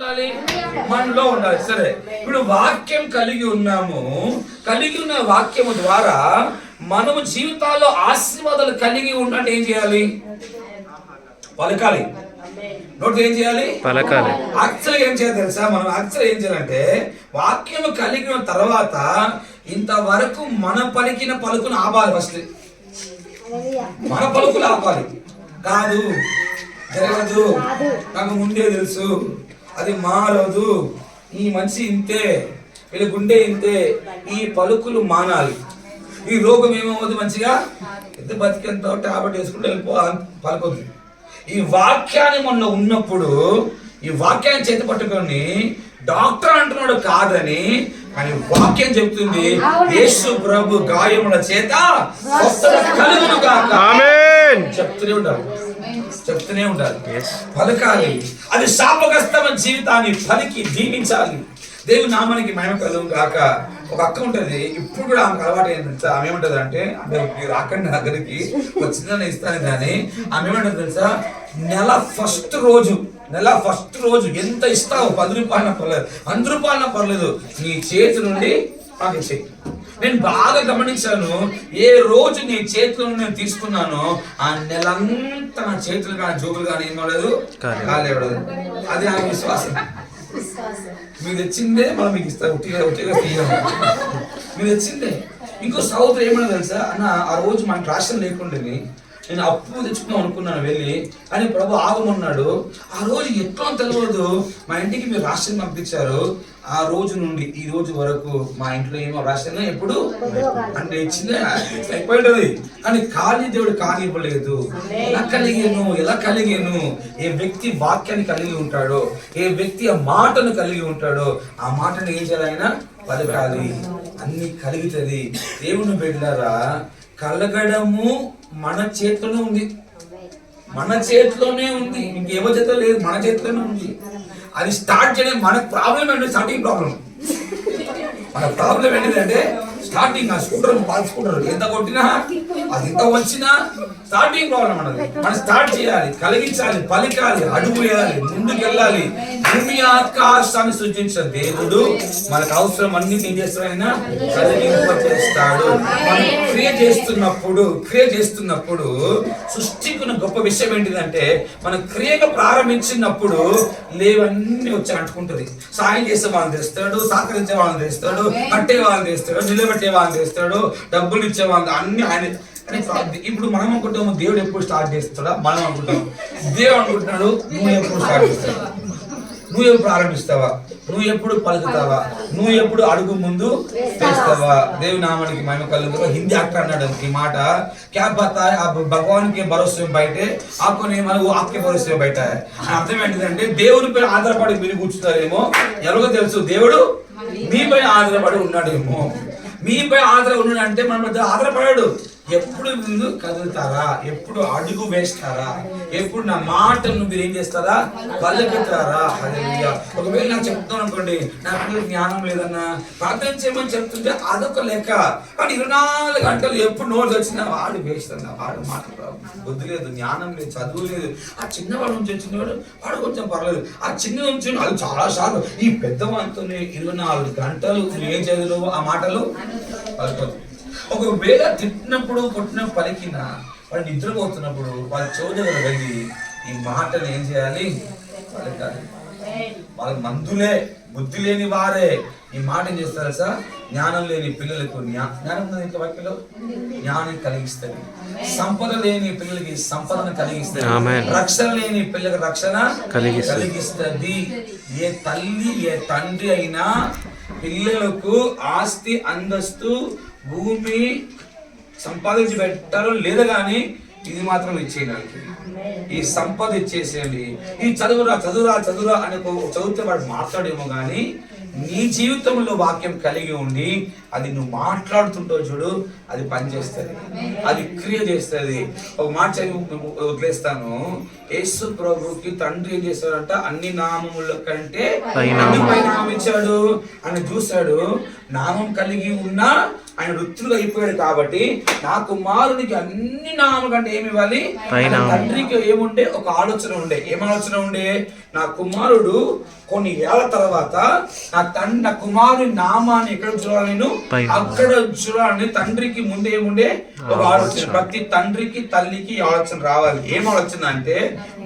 ఉండాలి మనలో ఉండాలి. సరే ఇప్పుడు వాక్యం కలిగి ఉన్నాము. కలిగి ఉన్న వాక్యము ద్వారా మనము జీవితాల్లో ఆశీర్వాదాలు కలిగి ఉన్నట్టు ఏం చేయాలి? పలకాలి. నోట్ ఏం చేయాలి? పలకాలి. యాక్చువల్ ఏం చేయాలి తెలుసా? మనం యాక్చువల్ ఏం చేయాలంటే వాక్యము కలిగిన తర్వాత ఇంతవరకు మన పలికిన పలుకును ఆపాలి ఫస్ట్ మన పలుకులు ఆపాలి. కాదు. జరగదు. నాకు ముందే తెలుసు. అది మారదు ఈ మనిషి ఇంతే వీళ్ళ గుండె ఇంతే ఈ పలుకులు మానాలి. ఈ రోగం ఏమవుతుంది మంచిగా? ఎంత బతికెంత టాబ్లెట్ వేసుకుంటే వెళ్ళిపో పలుకొద్దు. ఈ వాక్యాన్ని మొన్న ఉన్నప్పుడు ఈ వాక్యాన్ని చేతి పట్టుకొని డాక్టర్ అంటున్నాడు కాదని కానీ వాక్యం చెప్తుంది యేసు ప్రభు గాయముల చేత చెప్తూనే ఉండాలి. చెప్తూనే ఉండాలి. పలకాలి. అది శాపగ్రస్తమైన జీవితాన్ని పలికి దీవించాలి. దేవుని నామానికి మహిమ కలుగు కాక ఒక అక్క ఉంటది. ఇప్పుడు కూడా ఆమెకు అలవాటు ఏంటి తెలుసా? ఆమె ఏమంటది అంటే అంటే మీరు రాకండి దగ్గరికి. వచ్చిందని ఇస్తాను కానీ ఆమె ఏమంటది తెలుసా? నెల ఫస్ట్ రోజు నెల ఫస్ట్ రోజు ఎంత ఇస్తావు పది రూపాయల పర్లేదు వంద రూపాయల పర్లేదు. నీ చేతి నుండి నాకు నేను బాగా గమనించాను ఏ రోజు నీ చేతిలో నేను తీసుకున్నానో ఆ నెలంతా నా చేతులు కానీ జోకులు కానీ ఏం కాలేదు. కాలేవలేదు అది ఆ విశ్వాసం. మీరు తెచ్చిందే మనం మీకు ఇస్తాం ఉట్టిగా ఉట్టిగా తీయడం. మీరు తెచ్చిందే. ఇంకో సౌత్ ఏమన్నా తెలుసా? అన్న ఆ రోజు మనకు రాష్ట్రం లేకుండేది. నేను అప్పు తెచ్చుకుందాం అనుకున్నాను వెళ్ళి. అని ప్రభు ఆగమన్నాడు. ఆ రోజు ఎట్లా తెలియదు మా ఇంటికి మీరు రాష్ట్రం పంపించారు. ఆ రోజు నుండి ఈ రోజు వరకు మా ఇంట్లో ఏమో రాష్ట్రం ఎప్పుడు అంటే ఇచ్చిందే అయిపోయింటది కానీ ఖాళీ దేవుడు కానివ్వలేదు ఎలా కలిగాను? ఎలా కలిగాను? ఏ వ్యక్తి వాక్యాన్ని కలిగి ఉంటాడో ఏ వ్యక్తి ఆ మాటను కలిగి ఉంటాడో ఆ మాటను ఏం చేయాలైనా పలకాలి. అన్ని కలుగుతుంది. దేవుని బిడ్డారా కలగడము మన చేతిలోనే ఉంది. మన చేతిలోనే ఉంది. ఇంకేమో చేతిలో లేదు మన చేతిలోనే ఉంది. అది స్టార్ట్ చేయడం మన ప్రాబ్లం ఏంటంటే స్టార్టింగ్ ప్రాబ్లం మన ప్రాబ్లం ఏంటంటే స్టార్టింగ్ ఆ స్కూటర్ స్కూటర్ ఎంత కొట్టినా అది ఎంత వచ్చినా స్టార్టింగ్ ప్రాబ్లం మనది మనం స్టార్ట్ చేయాలి కలిగించాలి పలికాలి అడుగు వేయాలి ముందుకు వెళ్ళాలి భూమి ఆకాశాన్ని సృజించిన దేవుడు మనకు అవసరం అన్ని ఏం చేస్తాడు కలిగింప చేస్తాడు. మనం క్రియ చేస్తున్నప్పుడు క్రియ చేస్తున్నప్పుడు సృష్టికున్న గొప్ప విషయం ఏంటిదంటే మనం క్రియగా ప్రారంభించినప్పుడు లేవన్నీ వచ్చి అంటుకుంటుంది. సాయం చేసే వాళ్ళని తెస్తాడు సహకరించే వాళ్ళని తెస్తాడు కట్టే వాళ్ళని తెస్తాడు నిలబెట్టే చేసేవాళ్ళు చేస్తాడు డబ్బులు ఇచ్చేవాళ్ళు అన్ని ఆయన ఇప్పుడు మనం అనుకుంటాము దేవుడు ఎప్పుడు స్టార్ట్ చేస్తాడా? మనం అనుకుంటాము. దేవుడు అనుకుంటున్నాడు నువ్వు ఎప్పుడు స్టార్ట్ చేస్తావు? నువ్వు ఎప్పుడు ప్రారంభిస్తావా? నువ్వు ఎప్పుడు పలుకుతావా? నువ్వు ఎప్పుడు అడుగు ముందు వేస్తావా? దేవి నామానికి మహిమ కలుగు హిందీ అక్క అన్నాడు ఈ మాట. క్యా బతా భగవాన్కి భరోసా బయటే ఆకునే మనకు ఆప్కి భరోసా బయట. అర్థం ఏంటిదంటే దేవుని పైన ఆధారపడి మీరు కూర్చుంటారేమో ఎవరికో తెలుసు దేవుడు మీ పైన ఆధారపడి ఉన్నాడేమో. మీపై ఆధార ఉన్నాడు అంటే మన మధ్య ఆధారపడాడు ఎప్పుడు ముందు కదులుతారా? ఎప్పుడు అడుగు వేస్తారా? ఎప్పుడు నా మాటను మీరు ఏం చేస్తారా? పల్లెకెత్తారా ఒకవేళ నాకు చెప్తాను అనుకోండి నా పిల్లలు జ్ఞానం లేదన్నా ప్రార్థన చేయమని చెప్తుంటే అదొక లెక్క. కానీ ఇరవై నాలుగు గంటలు ఎప్పుడు నోరు వచ్చినా వాడు వేస్తున్నా వాడు మాట బుద్ధి లేదు జ్ఞానం లేదు చదువు లేదు. ఆ చిన్నవాడు నుంచి వచ్చినవాడు వాడు కొంచెం పర్లేదు. ఆ చిన్న నుంచి అది చాలా సార్లు. ఈ పెద్దవాడితోనే ఇరవై నాలుగు గంటలు ఏం చదువు ఆ మాటలు పలుకోదు ఒకవేళ తిట్టినప్పుడు కొట్టిన పలికిన వాడు నిద్రపోతున్నప్పుడు వాళ్ళ చెవు దగ్గర వెళ్ళి ఈ మాటలు ఏం చేయాలి? పలకాలి. వాళ్ళ మందులే బుద్ధి లేని వారే. ఈ మాట ఏం చేస్తారు సార్ జ్ఞానం లేని పిల్లలకు జ్ఞా- జ్ఞానం ఇంట్లో వాక్యలో జ్ఞానం కలిగిస్తుంది సంపద లేని పిల్లలకి సంపదను కలిగిస్తుంది. రక్షణ లేని పిల్లలకు రక్షణ కలిగిస్తుంది. ఏ తల్లి ఏ తండ్రి అయినా పిల్లలకు ఆస్తి అంతస్తు భూమి సంపాదించి పెట్టారో లేదా కానీ ఇది మాత్రం ఇచ్చేయడానికి. ఈ సంపద ఇచ్చేసేయండి. ఈ చదువురా చదువురా చదువురా అని చదివితే వాడు మాట్లాడేమో కానీ నీ జీవితంలో వాక్యం కలిగి ఉండి అది నువ్వు మాట్లాడుతుంటావు చూడు అది పనిచేస్తుంది. అది క్రియ చేస్తుంది. ఒక మాట వదిలేస్తాను. యేసు ప్రభుకి తండ్రి ఏం చేస్తాడంట? అన్ని నామముల కంటే అన్ని నామం. పై నామం ఇచ్చాడు. అని చూశాడు. నామం కలిగి ఉన్నా ఆయన వృత్తులు అయిపోయాడు కాబట్టి నా కుమారునికి అన్ని నామం కంటే ఏమి ఇవ్వాలి. తండ్రికి ఏముండే? ఒక ఆలోచన ఉండే. ఏం ఆలోచన ఉండే? నా కుమారుడు కొన్ని ఏళ్ళ తర్వాత నా తండ్రి నా కుమారుని నామాన్ని ఎక్కడ చూడాలి నేను. అక్కడ చూడాలని తండ్రికి ముందే ముందే ఒక ఆలోచన. ప్రతి తండ్రికి తల్లికి ఆలోచన రావాలి. ఏం ఆలోచన అంటే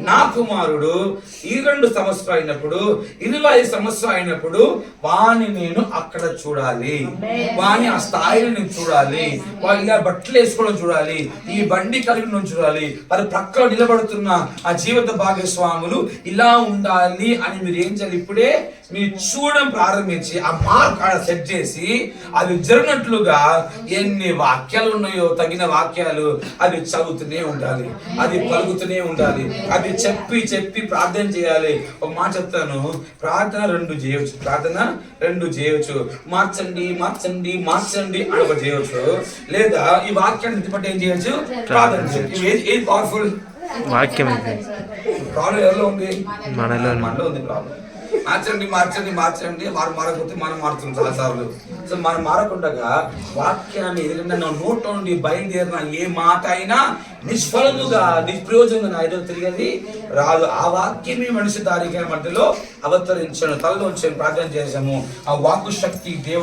నా కుమారుడు ఈ రెండు సంవత్సరాలు అయినప్పుడు ఇరవై సంవత్సరాలు అయినప్పుడు వాణ్ణి నేను అక్కడ చూడాలి. వాణ్ణి ఆ స్థాయిని నేను చూడాలి. వాడు ఇలా బట్టలు వేసుకోవడం చూడాలి. ఈ బండి కలిగి ఉండడం చూడాలి. వారి ప్రక్కలో నిలబడుతున్న ఆ జీవిత భాగస్వాములు ఇలా ఉండాలి అని మీరు ఏం చేయాలి? ఇప్పుడే మీరు చూడడం ప్రారంభించి ఆ మార్క్ ఆడ సెట్ చేసి అవి జరిగినట్లుగా ఎన్ని వాక్యాలు ఉన్నాయో తగిన వాక్యాలు అవి చదువుతూనే ఉండాలి. అది పలుకుతూనే ఉండాలి. అది చెప్పి చెప్పి ప్రార్థన చేయాలి. ఒక మాట చెప్తాను. ప్రార్థన రెండు చేయవచ్చు ప్రార్థన రెండు చేయవచ్చు మార్చండి మార్చండి మార్చండి అని ఒక చేయవచ్చు లేదా ఈ వాక్యాన్ని నిలబట్టి ఏం చేయొచ్చు? ప్రార్థన చేయొచ్చు. ఏది పవర్ఫుల్ వాక్యం ప్రాబ్లం ఎవరిలో ఉంది? మనలో ఉంది. మనలో ఉంది ప్రాబ్లం. మార్చండి మార్చండి మార్చండి. వారు మారకపోతే మనం మారుతుంది చాలాసార్లు సో మనం మారకుండగా వాక్యాన్ని ఎందుకంటే నా నోట్లో నుండి బయలుదేరిన ఏ మాట అయినా నిష్ఫలముగా నిష్ప్రయోజనంగా నా ఎదురు తిరిగేది రాదు. ఆ వాక్యమే మనిషి దారిగా మధ్యలో అవతరించాను తలలో ఉంచాను ప్రార్థన చేశాము. ఆ వాక్కు శక్తి దేవుడు